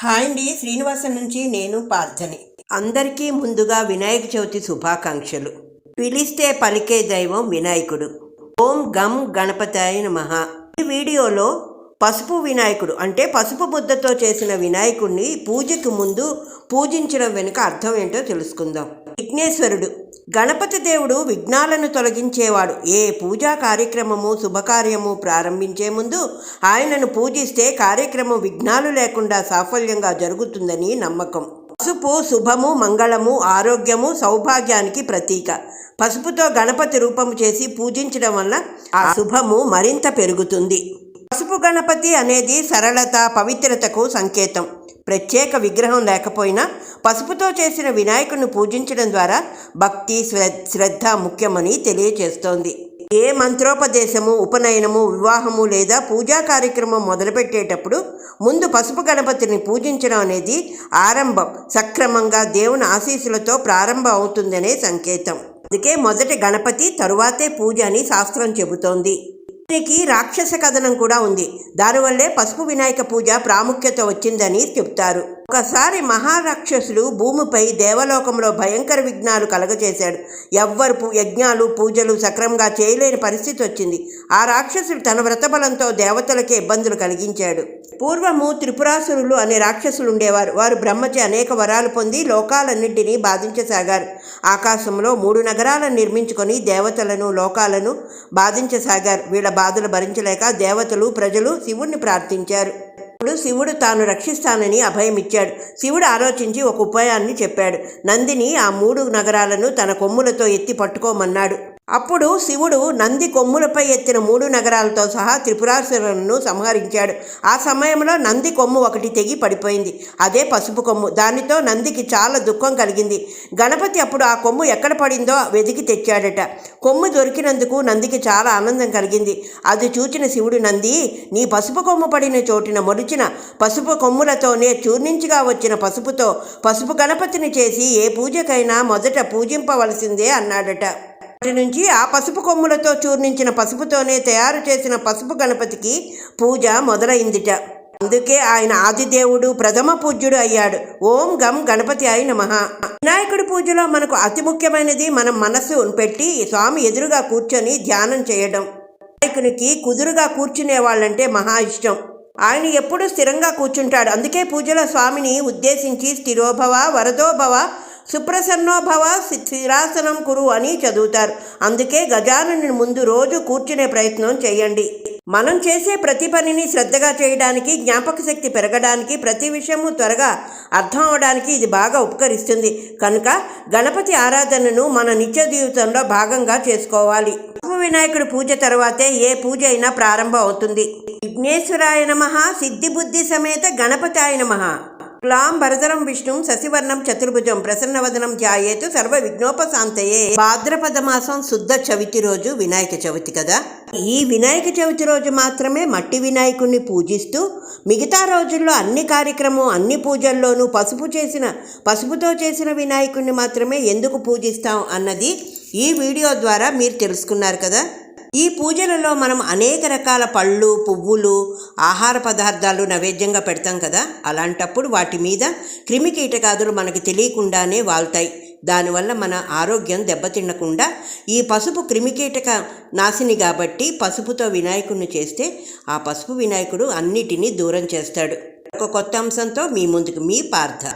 Hi అండి శ్రీనివాసన్ నుంచి నేను పార్థని. అందరికీ ముందుగా వినాయక చవితి శుభాకాంక్షలు. పిలిస్తే పలికే దైవం వినాయకుడు. ఓం గం గణపతాయ నమః. ఈ వీడియోలో పసుపు వినాయకుడు అంటే పసుపు బుద్ధతో చేసిన వినాయకుడిని పూజకు ముందు పూజించడం వెనుక అర్థం ఏంటో తెలుసుకుందాం. విఘ్నేశ్వరుడు గణపతి దేవుడు విఘ్నాలను తొలగించేవాడు. ఏ పూజా కార్యక్రమము శుభకార్యము ప్రారంభించే ముందు ఆయనను పూజిస్తే కార్యక్రమం విఘ్నాలు లేకుండా సాఫల్యంగా జరుగుతుందని నమ్మకం. పసుపు శుభము మంగళము ఆరోగ్యము సౌభాగ్యానికి ప్రతీక. పసుపుతో గణపతి రూపము చేసి పూజించడం వల్ల ఆ శుభము మరింత పెరుగుతుంది. పసుపు గణపతి అనేది సరళత పవిత్రతకు సంకేతం. ప్రత్యేక విగ్రహం లేకపోయినా పసుపుతో చేసిన వినాయకుడిని పూజించడం ద్వారా భక్తి శ్ర- శ్రద్ధ ముఖ్యమని తెలియచేస్తోంది. ఏ మంత్రోపదేశము ఉపనయనము వివాహము లేదా పూజా కార్యక్రమం మొదలుపెట్టేటప్పుడు ముందు పసుపు గణపతిని పూజించడం అనేది ఆరంభం. సక్రమంగా దేవుని ఆశీస్సులతో ప్రారంభం అవుతుందనే సంకేతం. అందుకే మొదటి గణపతి తరువాతే పూజ అని శాస్త్రం చెబుతోంది. దీనికి రాక్షస కథనం కూడా ఉంది. దానివల్లే పసుపు వినాయక పూజ ప్రాముఖ్యత వచ్చిందని చెప్తారు. ఒకసారి మహారాక్షసుడు భూమిపై దేవలోకంలో భయంకర విఘ్నాలు కలగచేశాడు ఎవ్వరు యజ్ఞాలు పూజలు సక్రమంగా చేయలేని పరిస్థితి వచ్చింది. ఆ రాక్షసుడు తన వ్రతబలంతో దేవతలకే ఇబ్బందులు కలిగించాడు. పూర్వము త్రిపురాసురులు అనే రాక్షసులు ఉండేవారు. వారు బ్రహ్మచే అనేక వరాలు పొంది లోకాలన్నింటినీ బాధించసాగారు. ఆకాశంలో మూడు నగరాలను నిర్మించుకొని దేవతలను లోకాలను బాధించసాగారు. వీళ్ళ బాధలు భరించలేక దేవతలు ప్రజలు శివుణ్ణి ప్రార్థించారు. అప్పుడు శివుడు తాను రక్షిస్తానని అభయమిచ్చాడు శివుడు ఆలోచించి ఒక ఉపాయాన్ని చెప్పాడు. నందిని ఆ మూడు నగరాలను తన కొమ్ములతో ఎత్తి పట్టుకోమన్నాడు. అప్పుడు శివుడు నంది కొమ్ములపై ఎత్తిన మూడు నగరాలతో సహా త్రిపురాసురులను సంహరించాడు. ఆ సమయంలో నంది కొమ్ము ఒకటి తెగి పడిపోయింది. అదే పసుపు కొమ్ము. దానితో నందికి చాలా దుఃఖం కలిగింది. గణపతి అప్పుడు ఆ కొమ్ము ఎక్కడ పడిందో వెతికి తెచ్చాడట. కొమ్ము దొరికినందుకు నందికి చాలా ఆనందం కలిగింది. అది చూచిన శివుడు నంది నీ పసుపు కొమ్ము పడిన చోటిన మొలిచిన పసుపు కొమ్ములతోనే చూర్ణించిగా వచ్చిన పసుపుతో పసుపు గణపతిని చేసి ఏ పూజకైనా మొదట పూజింపవలసిందే అన్నాడట. నుంచి ఆ పసుపు కొమ్ములతో చూర్ణించిన పసుపుతోనే తయారు చేసిన పసుపు గణపతికి పూజ మొదలైందిట. అందుకే ఆయన ఆదిదేవుడు ప్రథమ పూజ్యుడు అయ్యాడు. ఓం గం గణపతి అయి నమః. వినాయకుడి పూజలో మనకు అతి ముఖ్యమైనది మనం మనస్సు పెట్టి స్వామి ఎదురుగా కూర్చొని ధ్యానం చేయడం. వినాయకునికి కుదురుగా కూర్చునే వాళ్ళంటే మహా ఇష్టం. ఆయన ఎప్పుడూ స్థిరంగా కూర్చుంటాడు. అందుకే పూజలో స్వామిని ఉద్దేశించి స్థిరోభవ వరదోభవ సుప్రసన్నోభవ స్థిరాసనం కురు అని చదువుతారు. అందుకే గజానని ముందు రోజు కూర్చునే ప్రయత్నం చేయండి. మనం చేసే ప్రతి పనిని శ్రద్ధగా చేయడానికి జ్ఞాపక శక్తి పెరగడానికి ప్రతి విషయము త్వరగా అర్థం అవడానికి ఇది బాగా ఉపకరిస్తుంది. కనుక గణపతి ఆరాధనను మన నిత్య జీవితంలో భాగంగా చేసుకోవాలి. విఘ్న వినాయకుడి పూజ తర్వాతే ఏ పూజ అయినా ప్రారంభం అవుతుంది. విఘ్నేశ్వరాయ నమ సిద్ధి బుద్ధి సమేత ఆయన నమ. క్లాం భరతరం విష్ణు శశివర్ణం చతుర్భుజం ప్రసన్నవదనం ధ్యాయేతు సర్వ విఘ్నోపశాంతయే భాద్రపద మాసం శుద్ధ చవితి రోజు వినాయక చవితి కదా? ఈ వినాయక చవితి రోజు మాత్రమే మట్టి వినాయకుణ్ణి పూజిస్తూ మిగతా రోజుల్లో అన్ని కార్యక్రమం అన్ని పూజల్లోనూ పసుపు చేసిన పసుపుతో చేసిన వినాయకుణ్ణి మాత్రమే ఎందుకు పూజిస్తాం అన్నది ఈ వీడియో ద్వారా మీరు తెలుసుకున్నారు కదా? ఈ పూజలలో మనం అనేక రకాల పళ్ళు పువ్వులు ఆహార పదార్థాలు నైవేద్యంగా పెడతాం కదా? అలాంటప్పుడు వాటి మీద క్రిమి కీటకాదులు మనకి తెలియకుండానే వాళ్తాయి. దానివల్ల మన ఆరోగ్యం దెబ్బతినకుండా ఈ పసుపు క్రిమికీటక నాశిని కాబట్టి పసుపుతో వినాయకుడిని చేస్తే ఆ పసుపు వినాయకుడు అన్నిటినీ దూరం చేస్తాడు. ఒక కొత్త అంశంతో మీ ముందుకు మీ పార్థ.